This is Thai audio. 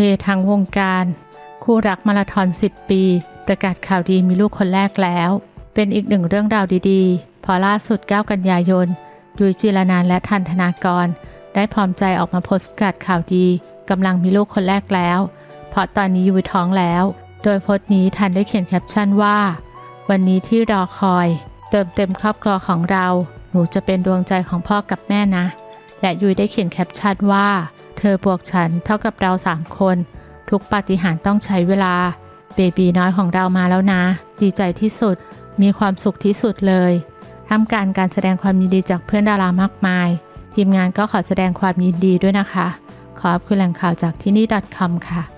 เฮทางวงการ คู่รักมาราธอน 10 ปี ประกาศข่าวดีมีลูกคนแรกแล้ว เป็นอีกหนึ่งเรื่องราวดีๆ พอล่าสุด 9 กันยายนดุยจิรนานและทันธนากร ได้พร้อมใจออกมาโพสต์ประกาศข่าวดีกำลังมีลูกคนแรกแล้ว เพราะตอนนี้ยุยท้องแล้ว โดยโพสต์นี้ทันได้เขียนแคปชั่นว่า วันนี้ที่รอคอย เติมเต็มครอบครัวของเรา หนูจะเป็นดวงใจของพ่อกับแม่นะ และยุยได้เขียนแคปชั่นว่า เธอบวกฉันเท่ากับเราสามคน ทุกปาฏิหาริย์ต้องใช้เวลา เบบีน้อยของเรามาแล้วนะ ดีใจที่สุด มีความสุขที่สุดเลยทำการการแสดงความยินดีจากเพื่อนดารามากมาย ทีมงานก็ขอแสดงความยินดีด้วยนะคะ ขอบคุณแหล่งข่าวจากที่นี่ .com ค่ะ